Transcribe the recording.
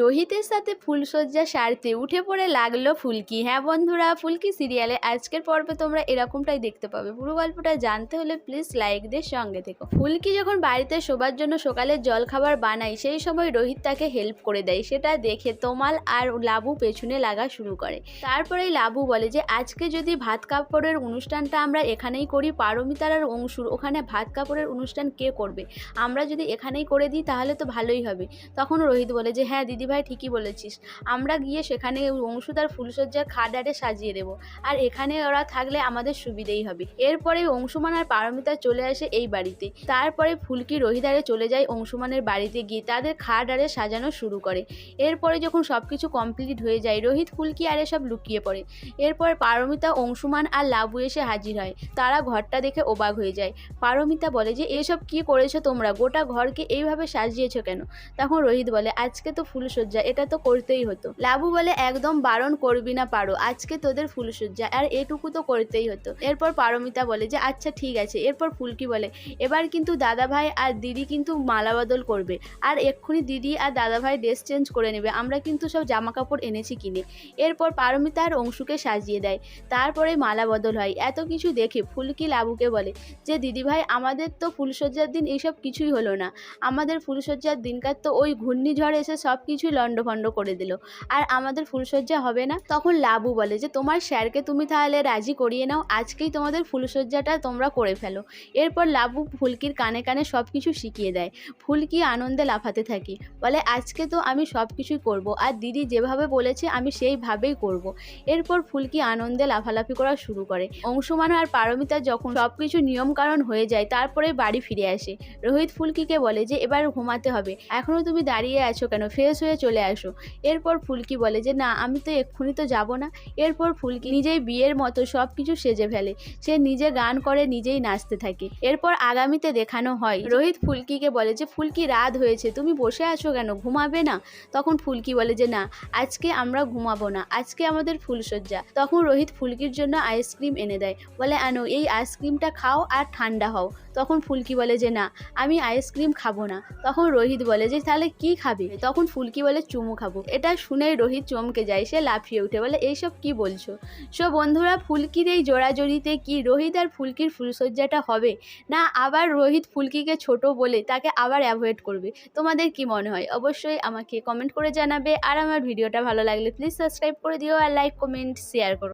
রোহিতের সাথে ফুলসজ্জা সারতে উঠে পড়ে লাগল ফুলকি। হ্যাঁ বন্ধুরা, ফুলকি সিরিয়ালে আজকের পর্বে তোমরা এরকমটাই দেখতে পাবে। পুরো গল্পটা জানতে হলে প্লিজ লাইক দিয়ে সঙ্গে থেকো। ফুলকি যখন বাড়িতে শোবার জন্য সকালের জল খাবার বানায়, সেই সময় রোহিত তাকে হেল্প করে দেয়। সেটা দেখে তোমাল আর লাবু পেছনে লাগা শুরু করে। তারপরেই লাবু বলে যে, আজকে যদি ভাত কাপড়ের অনুষ্ঠানটা আমরা এখানেই করি পারমিতার আর অংশুর ওখানে ভাত কাপড়ের অনুষ্ঠান কে করবে? আমরা যদি এখানেই করে দিই, তাহলে তো ভালোই হবে। তখন রোহিত বলে যে হ্যাঁ দিদিভাই ঠিকই বলেছিস। আমরা গিয়ে সেখানে অংশুদার ফুলসজ্জার খাডারে সাজিয়ে দেবো। আর এখানে ওরা থাকলে আমাদের সুবিধেই হবে। এরপরে অংশুমান আর পারমিতা চলে আসে এই বাড়িতে। তারপরে ফুলকি রোহিদারে চলে যায় অংশুমানের বাড়িতে গিয়ে তাদের খাডারে সাজানো শুরু করে। এরপরে যখন সব কিছু কমপ্লিট হয়ে যায়, রোহিত, ফুলকি আর এসব লুকিয়ে পড়ে। এরপর পারমিতা, অংশুমান আর লাবু এসে হাজির হয়। তারা ঘরটা দেখে অবাক হয়ে যায়। পারমিতা বলে যে, এসব কি করেছ তোমরা? গোটা ঘরকে এইভাবে সাজিয়েছো কেন? তখন রোহিত বলে, আজকে তো ফুলসজ্জা এটা তো করতেই হতো। লাবু বলে, একদম বারণ করবি না পারো, আজকে তোদের ফুলসজ্জা আর এটুকু তো করতেই হতো। এরপর পারমিতা বলে যে আচ্ছা ঠিক আছে। এরপর ফুলকি বলে, এবার কিন্তু দাদাভাই আর দিদি কিন্তু মালা বদল করবে, আর এক্ষুনি দিদি আর দাদাভাই ড্রেস চেঞ্জ করে নেবে, আমরা কিন্তু সব জামা কাপড় এনেছি কিনে। এরপর পারমিতা আর অংশুকে সাজিয়ে দেয়, তারপরে মালা বদল হয়। এত কিছু দেখে ফুলকি লাবুকে বলে যে, দিদিভাই, আমাদের তো ফুলসজ্জার দিন এইসব কিছুই হলো না। আমাদের ফুলসজ্জার দিনকার তো ওই ঘূর্ণিঝড় এসে সব কিছুই লণ্ডভণ্ড করে দিল। আর আমাদের ফুলসজ্জা হবে না? তখন লাবু বলে যে, তোমার স্যারকে তুমি তাহলে রাজি করিয়ে নাও, আজকেই তোমাদের ফুলসজ্জাটা তোমরা করে ফেলো। এরপর লাবু ফুলকির কানে কানে সব কিছু শিখিয়ে দেয়। ফুলকি আনন্দে লাফাতে থাকি। বলে, আজকে তো আমি সব কিছুই করব, আর দিদি যেভাবে বলেছে, আমি সেইভাবেই করব। এরপর ফুলকি আনন্দে লাফালাফি করা শুরু করে। অংশুমান আর পারমিতা যখন সব কিছু নিয়মকানুন হয়ে যায়, তারপরে বাড়ি ফিরে আসে। রোহিত ফুলকিকে বলে যে, এবার ঘুমাতে হবে। এখনও তুমি দাঁড়িয়ে আছো কেন? ফ্রেশ হয়ে চলে আসো। এরপর ফুলকি বলে যে, না, আমি তো এক্ষুনি তো যাব না। এরপর ফুলকি নিজেই বিয়ের মতো সব কিছু সেজে ফেলে। সে নিজে গান করে, নিজেই নাচতে থাকে। এরপর আগামীতে দেখানো হয়। রোহিত ফুলকিকে বলে যে, ফুলকি, রাত হয়েছে। তুমি বসে আছো কেন? ঘুমাবে না? তখন ফুলকি বলে যে, না, আজকে আমরা ঘুমাবো না। আজকে আমাদের ফুলসজ্জা তখন রোহিত ফুলকির জন্য আইসক্রিম এনে দেয়। বলে, আনো, এই আইসক্রিমটা খাও আর ঠান্ডা হও। তখন ফুলকি বলে যে, না, আমি আইসক্রিম খাব না। তখন রোহিত বলে যে, তাহলে কি খাবে? তখন ফুলকি বলে, চুমু খাব। এটা শুনেই রোহিত চমকে যায়, সে লাফিয়ে উঠে বলে, এইসব কি বলছো? সো বন্ধুরা, ফুলকির এই জোড়াজড়িতে কি রোহিত আর ফুলকির ফুলসজ্জাটা হবে? না, আবার রোহিত ফুলকিকে ছোট বলে তাকে আবার অ্যাভয়েড করবে? তোমাদের কি মনে হয়? অবশ্যই আমাকে কমেন্ট করে জানাবে। আর আমার ভিডিওটা ভালো লাগলে প্লিজ সাবস্ক্রাইব করে দিও আর লাইক কমেন্ট শেয়ার করো।